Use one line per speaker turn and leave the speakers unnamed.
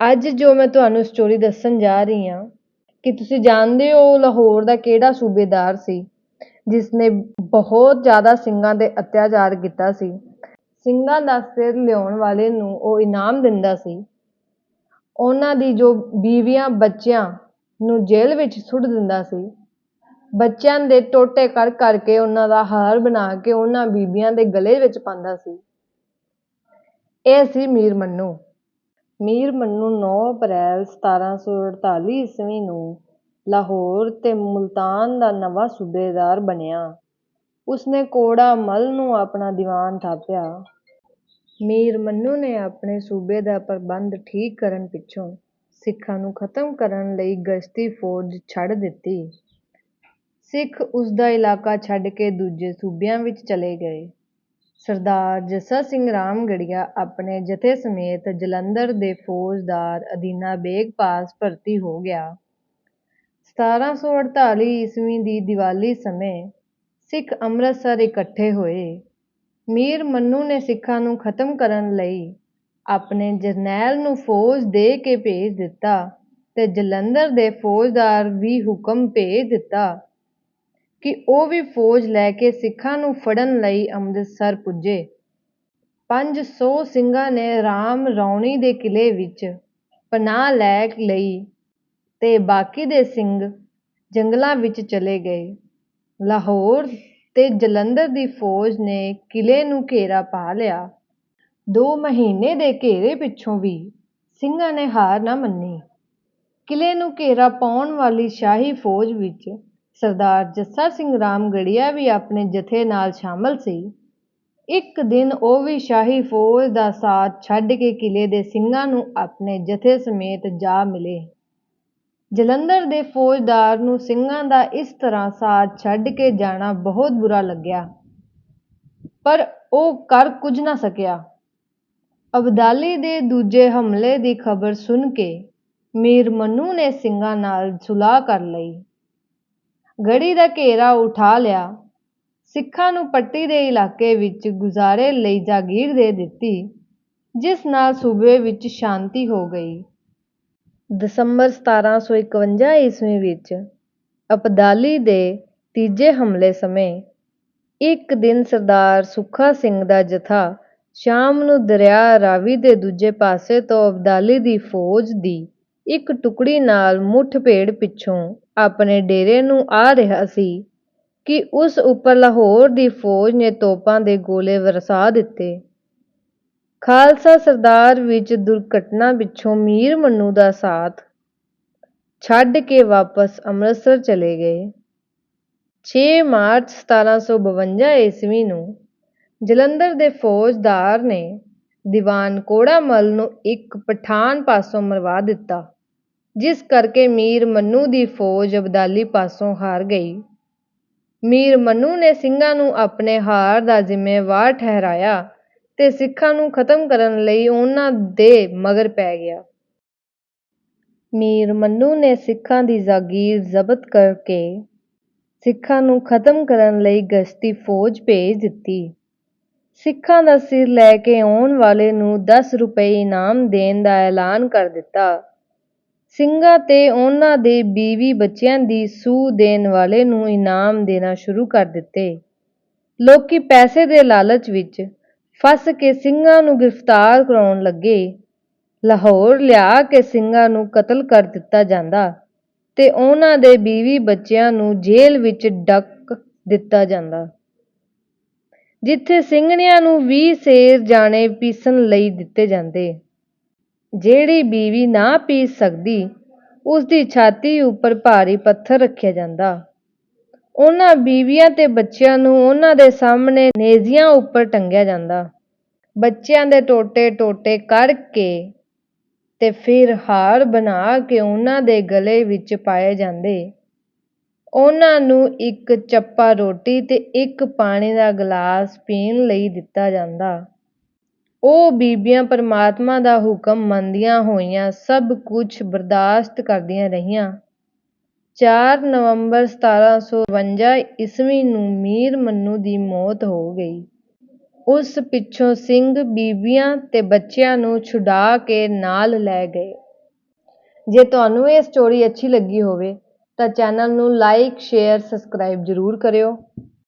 ਅੱਜ ਜੋ ਮੈਂ ਤੁਹਾਨੂੰ ਸਟੋਰੀ ਦੱਸਣ ਜਾ ਰਹੀ ਹਾਂ, ਕਿ ਤੁਸੀਂ ਜਾਣਦੇ ਹੋ ਲਾਹੌਰ ਦਾ ਕਿਹੜਾ ਸੂਬੇਦਾਰ ਸੀ ਜਿਸ ਨੇ ਬਹੁਤ ਜ਼ਿਆਦਾ ਸਿੰਘਾਂ ਦੇ ਅਤਿਆਚਾਰ ਕੀਤਾ ਸੀ। ਸਿੰਘਾਂ ਦਾ ਸਿਰ ਲਿਆਉਣ ਵਾਲੇ ਨੂੰ ਉਹ ਇਨਾਮ ਦਿੰਦਾ ਸੀ। ਉਹਨਾਂ ਦੀ ਜੋ ਬੀਵੀਆਂ ਬੱਚਿਆਂ ਨੂੰ ਜੇਲ੍ਹ ਵਿੱਚ ਸੁੱਟ ਦਿੰਦਾ ਸੀ। ਬੱਚਿਆਂ ਦੇ ਟੋਟੇ ਕਰ ਕਰਕੇ ਉਹਨਾਂ ਦਾ ਹਾਰ ਬਣਾ ਕੇ ਉਹਨਾਂ ਬੀਬੀਆਂ ਦੇ ਗਲੇ ਵਿੱਚ ਪਾਉਂਦਾ ਸੀ। ਇਹ ਸੀ ਮੀਰ ਮੰਨੂ। ਮੀਰ ਮੰਨੂ 9 ਅਪ੍ਰੈਲ 1748 ਈਸਵੀ ਨੂੰ ਲਾਹੌਰ ਤੇ ਮੁਲਤਾਨ ਦਾ ਨਵਾਂ ਸੂਬੇਦਾਰ ਬਣਿਆ। ਉਸਨੇ ਕੋੜਾ ਮੱਲ ਨੂੰ ਆਪਣਾ ਦੀਵਾਨ ਥਾਪਿਆ ਮੀਰ ਮੰਨੂ ਨੇ ਆਪਣੇ ਸੂਬੇ ਦਾ ਪ੍ਰਬੰਧ ਠੀਕ ਕਰਨ ਪਿੱਛੋਂ ਸਿੱਖਾਂ ਨੂੰ ਖਤਮ ਕਰਨ ਲਈ ਗਸ਼ਤੀ ਫੌਜ ਛੱਡ ਦਿੱਤੀ। ਸਿੱਖ ਉਸਦਾ ਇਲਾਕਾ ਛੱਡ ਕੇ ਦੂਜੇ ਸੂਬਿਆਂ ਵਿੱਚ ਚਲੇ ਗਏ। ਸਰਦਾਰ ਜੱਸਾ ਸਿੰਘ ਰਾਮਗੜ੍ਹੀਆ ਆਪਣੇ ਜਥੇ ਸਮੇਤ ਜਲੰਧਰ ਦੇ ਫੌਜਦਾਰ ਅਦੀਨਾ ਬੇਗ ਪਾਸ ਭਰਤੀ ਹੋ ਗਿਆ। 1748 ਈਸਵੀ ਦੀ ਦੀਵਾਲੀ ਸਮੇਂ ਸਿੱਖ ਅੰਮ੍ਰਿਤਸਰ ਇਕੱਠੇ ਹੋਏ। ਮੀਰ ਮੰਨੂ ਨੇ ਸਿੱਖਾਂ ਨੂੰ ਖਤਮ ਕਰਨ ਲਈ ਆਪਣੇ ਜਰਨੈਲ ਨੂੰ ਫੌਜ ਦੇ ਕੇ ਭੇਜ ਦਿੱਤਾ ਤੇ ਜਲੰਧਰ ਦੇ ਫੌਜਦਾਰ ਵੀ ਹੁਕਮ ਭੇਜ ਦਿੱਤਾ। ਕਿ ਉਹ ਵੀ ਫੌਜ ਲੈ ਕੇ ਸਿੱਖਾਂ ਨੂੰ ਫੜਨ ਲਈ ਅੰਮ੍ਰਿਤਸਰ ਪੁੱਜੇ। ਪੰਜ ਸੌ ਸਿੰਘਾਂ ਨੇ ਰਾਮ ਰੌਣੀ ਦੇ ਕਿਲ੍ਹੇ ਵਿੱਚ ਪਨਾਹ ਲੈ ਲਈ ਤੇ ਬਾਕੀ ਦੇ ਸਿੰਘ ਜੰਗਲਾਂ ਵਿੱਚ ਚਲੇ ਗਏ। ਲਾਹੌਰ ਤੇ ਜਲੰਧਰ ਦੀ ਫੌਜ ਨੇ ਕਿਲ੍ਹੇ ਨੂੰ ਘੇਰਾ ਪਾ ਲਿਆ। ਦੋ ਮਹੀਨੇ ਦੇ ਘੇਰੇ ਪਿੱਛੋਂ ਵੀ ਸਿੰਘਾਂ ਨੇ ਹਾਰ ਨਾ ਮੰਨੀ। ਕਿਲ੍ਹੇ ਨੂੰ ਘੇਰਾ ਪਾਉਣ ਵਾਲੀ ਸ਼ਾਹੀ ਫੌਜ ਵਿੱਚ ਸਰਦਾਰ ਜੱਸਾ ਸਿੰਘ ਰਾਮਗੜ੍ਹੀਆ ਵੀ ਆਪਣੇ ਜਥੇ ਨਾਲ ਸ਼ਾਮਲ ਸੀ। ਇੱਕ ਦਿਨ ਉਹ ਵੀ ਸ਼ਾਹੀ ਫੌਜ ਦਾ ਸਾਥ ਛੱਡ ਕੇ ਕਿਲ੍ਹੇ ਦੇ ਸਿੰਘਾਂ ਨੂੰ ਆਪਣੇ ਜਥੇ ਸਮੇਤ ਜਾ ਮਿਲੇ। ਜਲੰਧਰ ਦੇ ਫੌਜਦਾਰ ਨੂੰ ਸਿੰਘਾਂ ਦਾ ਇਸ ਤਰ੍ਹਾਂ ਸਾਥ ਛੱਡ ਕੇ ਜਾਣਾ ਬਹੁਤ ਬੁਰਾ ਲੱਗਿਆ ਪਰ ਉਹ ਕਰ ਕੁਝ ਨਾ ਸਕਿਆ। ਅਬਦਾਲੀ ਦੇ ਦੂਜੇ ਹਮਲੇ ਦੀ ਖ਼ਬਰ ਸੁਣ ਕੇ ਮੀਰ ਮੰਨੂ ਨੇ ਸਿੰਘਾਂ ਨਾਲ ਸੁਲਾਹ ਕਰ ਲਈ। ਗੜ੍ਹੀ ਦਾ ਘੇਰਾ ਉਠਾ ਲਿਆ। ਸਿੱਖਾਂ ਨੂੰ ਪੱਟੀ ਦੇ ਇਲਾਕੇ ਵਿੱਚ ਗੁਜ਼ਾਰੇ ਲਈ ਜਾਗੀਰ ਦੇ ਦਿੱਤੀ, ਜਿਸ ਨਾਲ ਸੂਬੇ ਵਿੱਚ ਸ਼ਾਂਤੀ ਹੋ ਗਈ। ਦਸੰਬਰ 1751 ਈਸਵੀ ਵਿੱਚ ਅਬਦਾਲੀ ਦੇ ਤੀਜੇ ਹਮਲੇ ਸਮੇਂ ਇੱਕ ਦਿਨ ਸਰਦਾਰ ਸੁੱਖਾ ਸਿੰਘ ਦਾ ਜਥਾ ਸ਼ਾਮ ਨੂੰ ਦਰਿਆ ਰਾਵੀ ਦੇ ਦੂਜੇ ਪਾਸੇ ਤੋਂ ਅਬਦਾਲੀ ਦੀ ਫੌਜ ਦੀ ਇੱਕ ਟੁਕੜੀ ਨਾਲ ਮੁੱਠਭੇੜ ਪਿੱਛੋਂ ਆਪਣੇ ਡੇਰੇ ਨੂੰ ਆ ਰਿਹਾ ਸੀ ਕਿ ਉਸ ਉੱਪਰ ਲਾਹੌਰ ਦੀ ਫੌਜ ਨੇ ਤੋਪਾਂ ਦੇ ਗੋਲੇ ਵਰਸਾ ਦਿੱਤੇ। ਖਾਲਸਾ ਸਰਦਾਰ ਵਿੱਚ ਦੁਰਘਟਨਾ ਪਿੱਛੋਂ ਮੀਰ ਮੰਨੂ ਦਾ ਸਾਥ ਛੱਡ ਕੇ ਵਾਪਸ ਅੰਮ੍ਰਿਤਸਰ ਚਲੇ ਗਏ। ਛੇ ਮਾਰਚ 1752 ਈਸਵੀ ਨੂੰ ਜਲੰਧਰ ਦੇ ਫੌਜਦਾਰ ਨੇ ਦੀਵਾਨ ਕੋੜਾ ਮੱਲ ਨੂੰ ਇੱਕ ਪਠਾਨ ਪਾਸੋਂ ਮਰਵਾ ਦਿੱਤਾ ਜਿਸ ਕਰਕੇ ਮੀਰ ਮੰਨੂ ਦੀ ਫੌਜ ਅਬਦਾਲੀ ਪਾਸੋਂ ਹਾਰ ਗਈ। ਮੀਰ ਮੰਨੂ ਨੇ ਸਿੰਘਾਂ ਨੂੰ ਆਪਣੇ ਹਾਰ ਦਾ ਜ਼ਿੰਮੇਵਾਰ ਠਹਿਰਾਇਆ ਤੇ ਸਿੱਖਾਂ ਨੂੰ ਖਤਮ ਕਰਨ ਲਈ ਉਹਨਾਂ ਦੇ ਮਗਰ ਪੈ ਗਿਆ। ਮੀਰ ਮੰਨੂ ਨੇ ਸਿੱਖਾਂ ਦੀ ਜਾਗੀਰ ਜ਼ਬਤ ਕਰਕੇ ਸਿੱਖਾਂ ਨੂੰ ਖਤਮ ਕਰਨ ਲਈ ਗਸ਼ਤੀ ਫੌਜ ਭੇਜ ਦਿੱਤੀ। ਸਿੱਖਾਂ ਦਾ ਸਿਰ ਲੈ ਕੇ ਆਉਣ ਵਾਲੇ ਨੂੰ ਦਸ ਰੁਪਏ ਇਨਾਮ ਦੇਣ ਦਾ ਐਲਾਨ ਕਰ ਦਿੱਤਾ। ਸਿੰਘਾਂ ਤੇ ਉਹਨਾਂ ਦੇ ਬੀਵੀ ਬੱਚਿਆਂ ਦੀ ਸੂਹ ਦੇਣ ਵਾਲੇ ਨੂੰ ਇਨਾਮ ਦੇਣਾ ਸ਼ੁਰੂ ਕਰ ਦਿੱਤੇ। ਲੋਕੀ ਪੈਸੇ ਦੇ ਲਾਲਚ ਵਿੱਚ ਫਸ ਕੇ ਸਿੰਘਾਂ ਨੂੰ ਗ੍ਰਿਫ਼ਤਾਰ ਕਰਾਉਣ ਲੱਗੇ। ਲਾਹੌਰ ਲਿਆ ਕੇ ਸਿੰਘਾਂ ਨੂੰ ਕਤਲ ਕਰ ਦਿੱਤਾ ਜਾਂਦਾ ਤੇ ਉਹਨਾਂ ਦੇ ਬੀਵੀ ਬੱਚਿਆਂ ਨੂੰ ਜੇਲ੍ਹ ਵਿੱਚ ਡੱਕ ਦਿੱਤਾ ਜਾਂਦਾ। ਜਿੱਥੇ ਸਿੰਘਣੀਆਂ ਨੂੰ ਵੀਹ ਸੇਰ ਜਾਣੇ ਪੀਸਣ ਲਈ ਦਿੱਤੇ ਜਾਂਦੇ। ਜਿਹੜੀ ਬੀਵੀ ਨਾ ਪੀ ਸਕਦੀ, ਉਸਦੀ ਛਾਤੀ ਉੱਪਰ ਭਾਰੀ ਪੱਥਰ ਰੱਖਿਆ ਜਾਂਦਾ। ਉਹਨਾਂ ਬੀਵੀਆਂ ਤੇ ਬੱਚਿਆਂ ਨੂੰ ਉਹਨਾਂ ਦੇ ਸਾਹਮਣੇ ਨੇਜ਼ੀਆਂ ਉੱਪਰ ਟੰਗਿਆ ਜਾਂਦਾ। ਬੱਚਿਆਂ ਦੇ ਟੋਟੇ ਟੋਟੇ ਕਰ ਕੇ ਤੇ ਫਿਰ ਹਾਰ ਬਣਾ ਕੇ ਉਹਨਾਂ ਦੇ ਗਲੇ ਵਿੱਚ ਪਾਏ ਜਾਂਦੇ। ਉਹਨਾਂ ਨੂੰ ਇੱਕ ਚੱਪਾ ਰੋਟੀ ਤੇ ਇੱਕ ਪਾਣੀ ਦਾ ਗਲਾਸ ਪੀਣ ਲਈ ਦਿੱਤਾ ਜਾਂਦਾ। ਉਹ ਬੀਬੀਆਂ ਪਰਮਾਤਮਾ ਦਾ ਹੁਕਮ ਮੰਨਦੀਆਂ ਹੋਈਆਂ ਸਭ ਕੁਝ ਬਰਦਾਸ਼ਤ ਕਰਦੀਆਂ ਰਹੀਆਂ। ਚਾਰ ਨਵੰਬਰ 1752 ਈਸਵੀ ਨੂੰ ਮੀਰ ਮੰਨੂ ਦੀ ਮੌਤ ਹੋ ਗਈ। ਉਸ ਪਿੱਛੋਂ ਸਿੰਘ ਬੀਬੀਆਂ ਤੇ ਬੱਚਿਆਂ ਨੂੰ ਛੁਡਾ ਕੇ ਨਾਲ ਲੈ ਗਏ। ਜੇ ਤੁਹਾਨੂੰ ਇਹ ਸਟੋਰੀ ਅੱਛੀ ਲੱਗੀ ਹੋਵੇ ਤਾਂ ਚੈਨਲ ਨੂੰ ਲਾਈਕ ਸ਼ੇਅਰ ਸਬਸਕ੍ਰਾਈਬ ਜ਼ਰੂਰ ਕਰਿਓ